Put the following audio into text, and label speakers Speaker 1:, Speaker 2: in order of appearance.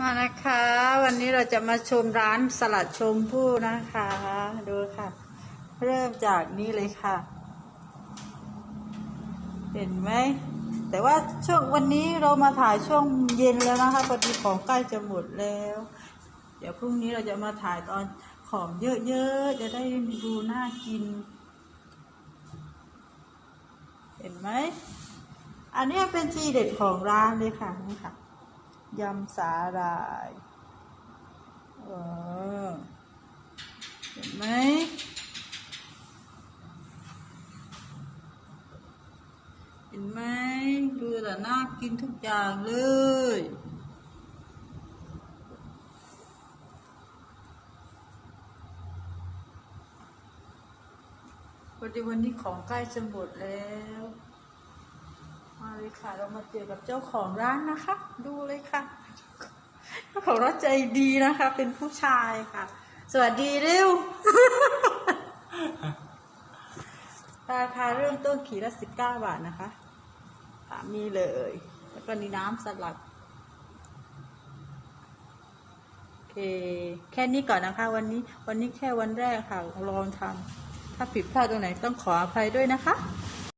Speaker 1: มานะคะ วันนี้เราจะมาชมร้านสลัดชมพู่นะคะ ดูค่ะ เริ่มจากนี้เลยค่ะ เห็นไหม แต่ว่าช่วงวันนี้เรามาถ่ายช่วงเย็นแล้วนะคะพอดีของใกล้จะหมดแล้ว เดี๋ยวพรุ่งนี้เราจะมาถ่ายตอนของเยอะๆ จะได้ดูน่ากิน เห็นไหม อันนี้เป็นทีเด็ดของร้านเลยค่ะนี่ค่ะ ยำสาหร่ายเออเห็นไหมเห็นไหมดูแต่น่ากินทุกอย่างเลยพอดีวันนี้ของใกล้จะหมดแล้ว ค่ะ เรามาเจอกับเจ้าของร้านนะคะ ดูเลยค่ะเจ้าของร้านใจดีนะคะ เป็นผู้ชายค่ะ สวัสดีเร็ว ราคาเริ่มต้นขีดละสิบเก้าบาทนะคะมีเลย แล้วก็นี่น้ำสลัดโอเค แค่นี้ก่อนนะคะ วันนี้ วันนี้แค่วันแรกค่ะ ลองทำถ้าผิดพลาดตรงไหนต้องขออภัยด้วยนะคะ